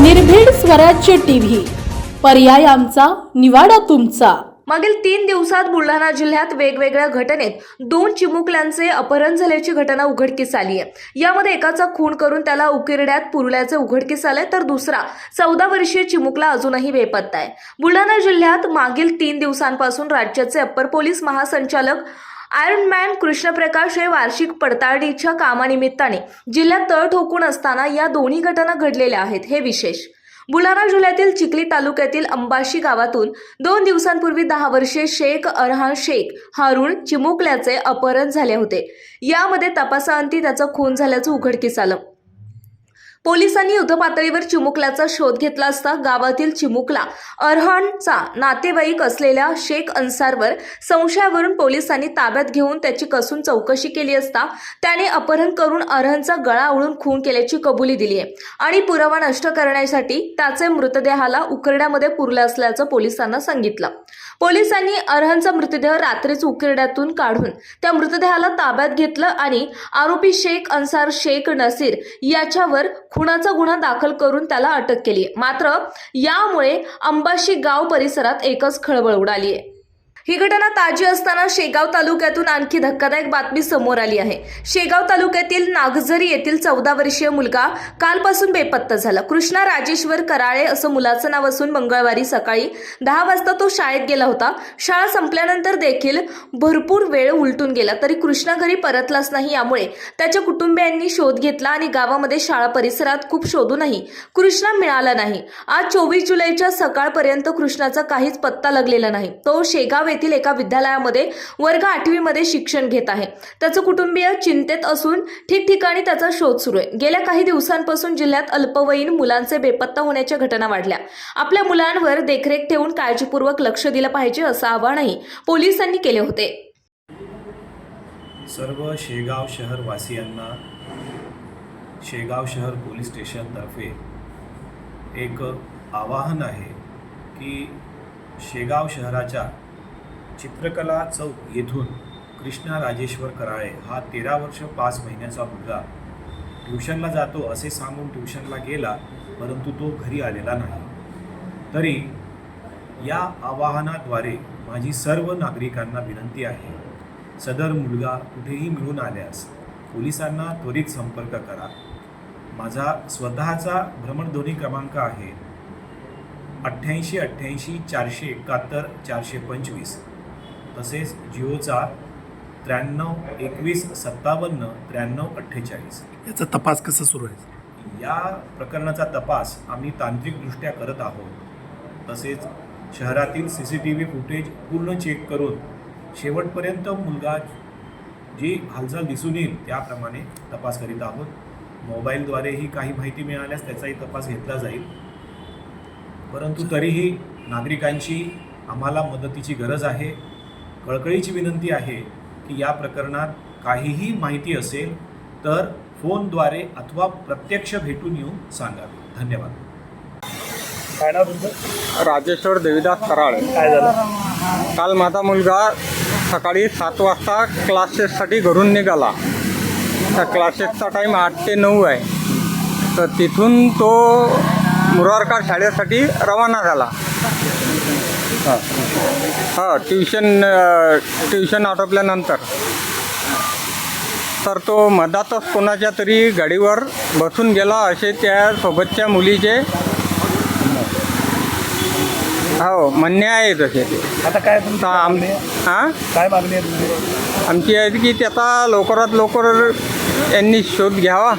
निर्भीड स्वराज्य टीव्ही. पर्याय आमचा निवाडा तुमचा. मागील तीन दिवसात बुलढाणा जिल्ह्यात वेगवेगळ्या घटनेत दोन चिमुकल्यांचे अपहरण झाल्याची घटना उघडकीस आली आहे. यामध्ये एकाचा खून करून त्याला उकिरड्यात पुरल्याचे उघडकीस आले तर दुसरा चौदा वर्षीय चिमुकला अजूनही बेपत्ता आहे. बुलढाणा जिल्ह्यात मागील तीन दिवसांपासून राज्याचे अप्पर पोलीस महासंचालक आयर्नमॅन कृष्णप्रकाश हे वार्षिक पडताळणीच्या कामानिमित्ताने जिल्ह्यात तळ ठोकून असताना या दोन्ही घटना घडलेल्या आहेत हे विशेष. बुलढाणा जिल्ह्यातील चिखली तालुक्यातील अंबाशी गावातून दोन दिवसांपूर्वी दहा वर्षे शेख अरहान शेख हारून चिमुकल्याचे अपहरण झाले होते. यामध्ये तपासाअंती त्याचा खून झाल्याचं उघडकीस आलं. पोलिसांनी युद्धपातळीवर चिमुकल्याचा शोध घेतला असता गावातील चिमुकला अरहानचा नातेवाईक असलेल्या शेख अन्सारवर संशयावरून पोलिसांनी ताब्यात घेऊन त्याची कसून चौकशी केली असता त्याने अपहरण करून अरहनचा गळा उळून खून केल्याची कबुली दिली आहे. आणि पुरावा नष्ट करण्यासाठी त्याचे मृतदेहाला उकरड्यामध्ये पुरलं असल्याचं पोलिसांना सांगितलं. पोलिसांनी अरहनचा मृतदेह रात्रीच उकिरड्यातून काढून त्या मृतदेहाला ताब्यात घेतलं आणि आरोपी शेख अन्सार शेख नसीर याच्यावर खुनाचा गुन्हा दाखल करून त्याला अटक केली मात्र यामुळे अंबाशी गाव परिसरात एकच खळबळ उडाली आहे ही घटना ताजी असताना शेगाव तालुक्यातून आणखी धक्कादायक बातमी समोर आली आहे. शेगाव तालुक्यातील नागझरी येथील चौदा वर्षीय मुलगा कालपासून बेपत्ता झाला. कृष्णा राजेश्वर कराळे असं मुलाचं नाव असून मंगळवारी सकाळी दहा वाजता तो शाळेत गेला होता. शाळा संपल्यानंतर देखील भरपूर वेळ उलटून गेला. तरी कृष्णा घरी परतलाच नाही यामुळे त्याच्या कुटुंबियांनी शोध घेतला आणि गावामध्ये शाळा परिसरात खूप शोधूनही कृष्णा मिळाला नाही. आज चोवीस जुलैच्या सकाळपर्यंत कृष्णाचा काहीच पत्ता लागलेला नाही. तो शेगाव येथील एका विद्यालयामध्ये वर्ग आठवीमध्ये शिक्षण घेत आहे. त्याचं कुटुंबीय चिंतेत असून ठिकठिकाणी त्याचा शोध सुरू आहे. गेल्या काही दिवसांपासून जिल्ह्यात अल्पवयीन मुलांचे बेपत्ता होण्याच्या घटना वाढल्या. आपल्या मुलांवर देखरेख ठेवून काळजीपूर्वक लक्ष दिलं पाहिजे असं आवाहनही पोलिसांनी केले होते. सर्व शेगाव शहरवासियांना शेगाव शहर पोलीस स्टेशनतर्फे एक आवाहन आहे की शेगाव शहराच्या चित्रकला चौक येथून कृष्णा राजेश्वर कराळे हा तेरा वर्ष पाच महिन्याचा मुलगा. ट्युशनला जातो असे सांगून ट्युशनला गेला परंतु तो घरी आलेला नाही. तरी या आवाहनाद्वारे माझी सर्व नागरिकांना विनंती आहे सदर मुलगा कुठेही मिळून आल्यास पोलिसांना त्वरित संपर्क करा. माझा स्वतःचा भ्रमणध्वनी क्रमांक आहे अठ्ठ्याऐंशी अठ्ठ्याऐंशी चारशे एकाहत्तर चारशे पंचवीस. तसेच जिओचा त्र्याण्णव एकवीस सत्तावन्न त्र्याण्णव अठ्ठेचाळीस. याचा तपास कसा सुरू आहे? या प्रकरणाचा तपास आम्ही तांत्रिकदृष्ट्या करत आहोत. तसेच शहरातील C C T V footage पूर्ण चेक करून शेवटपर्यंत मुलगा जी हालचाल दिसून येईल त्याप्रमाणे तपास करीत आहोत. मोबाईलद्वारेही काही माहिती मिळाल्यास त्याचाही तपास घेतला जाईल. परंतु तरीही नागरिकांची आम्हाला मदतीची गरज आहे. कळकळीची विनंती आहे की या प्रकरणात काहीही माहिती असेल तर फोनद्वारे अथवा प्रत्यक्ष भेटून येऊन सांगावे. धन्यवाद. काय नाव तुमचं? राजेश्वर देवीदास कराळ काय झालं? काल माझा मुलगा सकाळी सात वाजता क्लासेससाठी घरून निघाला. त्या क्लासेसचा टाईम आठ ते नऊ आहे. तर तिथून तो मुरारका शाळेसाठी रवाना झाला. हां ट्युशन ट्युशन आटोपल्यानंतर. तर तो मधातच कोणाच्या तरी गाडीवर बसून गेला असे त्या सोबतच्या मुलीचे हो म्हणणे आहे तसे. आता काय आम? हां? काय मागणी आहे तुमची? आमची आहे की त्याचा लवकरात लवकर यांनी शोध घ्यावा.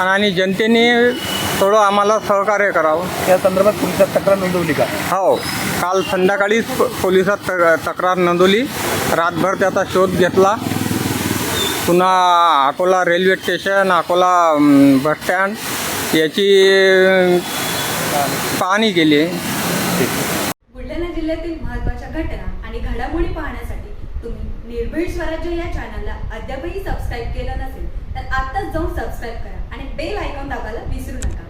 आणि जनतेने थोडं आम्हाला सहकार्य करावं. त्या संदर्भात पोलिसात तक्रार नोंदवली का? हो. काल संध्याकाळीच प- पोलिसात तक- तक्रार नोंदवली. रातभर त्याचा शोध घेतला. पुन्हा अकोला रेल्वे स्टेशन अकोला अं, बसस्टँड याची अं, पाहणी केली बुलढाणा जिल्ह्यातील महत्त्वाच्या घटना आणि घडामोडी पाहण्यासाठी तुम्ही निर्भीड स्वराज्य या चॅनलला अद्यापही सबस्क्राईब केलं नसेल तर आत्ताच जाऊन सबस्क्राईब करा आणि बेल आयकॉन दाबायला विसरू नका.